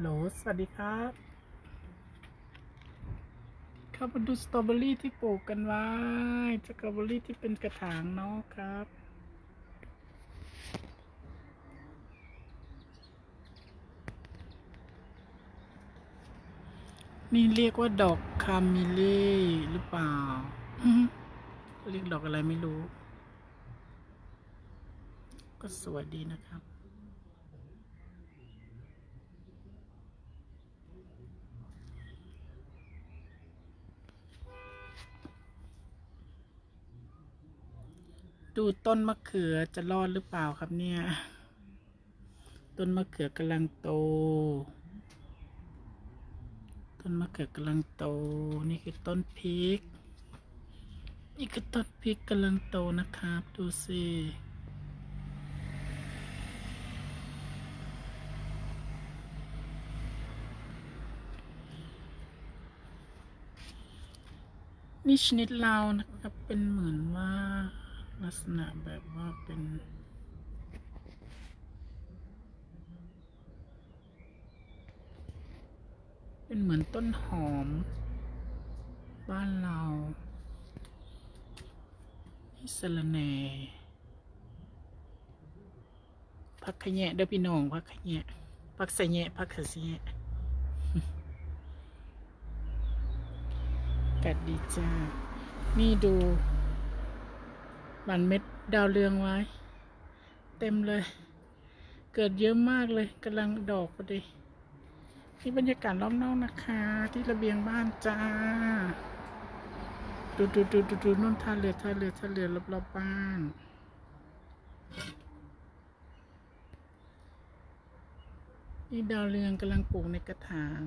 โหลสวัสดีครับเข้ามาดูสตรอเบอรี่ที่ปลูกกันไว้สตรอเบอรี่ที่เป็นกระถางเนาะครับนี่เรียกว่าดอกคามิเล่หรือเปล่า เรียกดอกอะไรไม่รู้ ก็สวยดีนะครับ ดูต้นมะเขือจะรอดหรือเปล่าครับเนี่ย ต้นมะเขือกำลังโต ต้นมะเขือกำลังโต นี่คือต้นพริก นี่คือต้นพริกกำลังโตนะครับ ดูสินี่ชนิดเรานะครับเป็นเหมือนว่า ลักษณะแบบว่าเป็นเป็นเหมือนต้นหอม บ้านเรานี่สะระแหน่พักขะแยะเด้อพี่น้องพักขะแยะพักสะแยะพักขะสะแยะกัดดีจ้า นี่ดู มันเม็ดดาวเรืองไว้ เต็มเลย เกิดเยอะมากเลยกำลังดอกพอดีนี่บรรยากาศรอบนอกนะคะ ที่ระเบียงบ้านจ้า ดูดูดูดูดูนู่นท่าเรือท่าเรือท่าเรือรอบรอบบ้านนี่ดาวเรืองกำลังปลูกในกระถาง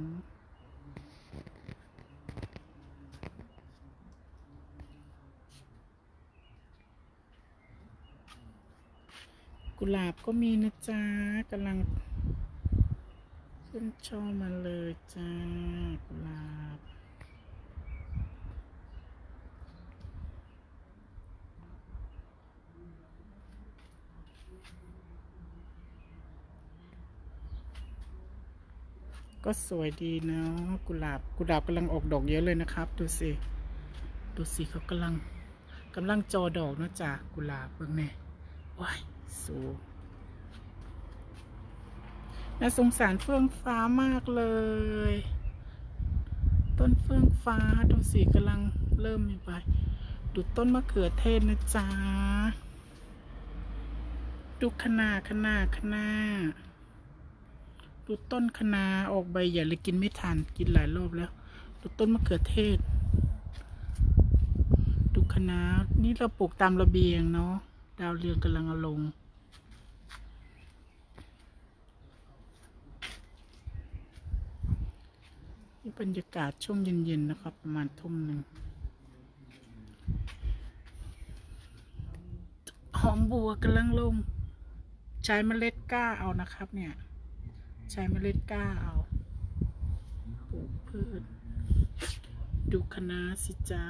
กุหลาบก็มีนะจ๊ะกำลังขึ้นช่อมาเลยจ้ากุหลาบ ก็สวยดีเนาะกุหลาบกุหลาบกำลังออกดอกเยอะเลยนะครับ ดูสิ ดูสิเขากำลังกำลังจอดอกนะจ๊ะกุหลาบเบิ่งแน่ว้าย สูน่าสงสารเฟื่องฟ้ามากเลย ต้นเฟื่องฟ้าดูสิกำลังเริ่มมีใบดูต้นมะเขือเทศนะจ๊ะดูขนาขนาขนาดูต้นคะนาออกใบใหญ่เลยกินไม่ทันกินหลายรอบแล้ว ดูต้นมะเขือเทศ ดูคะนานี่เราปลูกตามระเบียงเนาะดาวเรืองกำลังลง นี่บรรยากาศช่วงเย็นๆนะครับ ประมาณทุ่มหนึ่งหอมบัวกำลังลง ใช้เมล็ดกล้าเอานะครับ เนี่ย ใช้เมล็ดกล้าเอาปลูกพืชดูคณะสิจ้า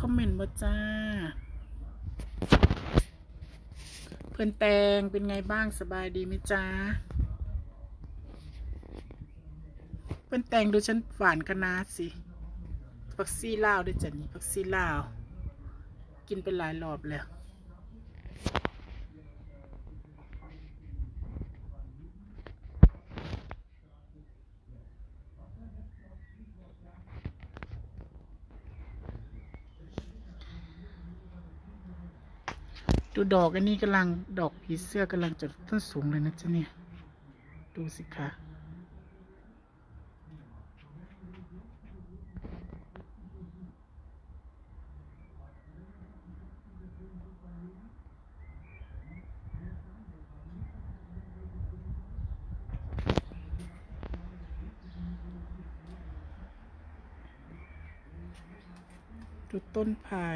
คอมเมนต์บ่จ้า เพื่อนแตงเป็นไงบ้างสบายดีไหมจ้า เพื่อนแตงดูฉันหวานคะน้าสิผักซี่ลาวด้วยจ้ะนี่ผักซี่ลาว กินไปหลายรอบแล้ว ดูดอกอันนี้กำลังดอกผีเสื้อกำลังจะต้นสูงเลยนะจ๊ะเนี่ย ดูสิคะดูต้นไผ่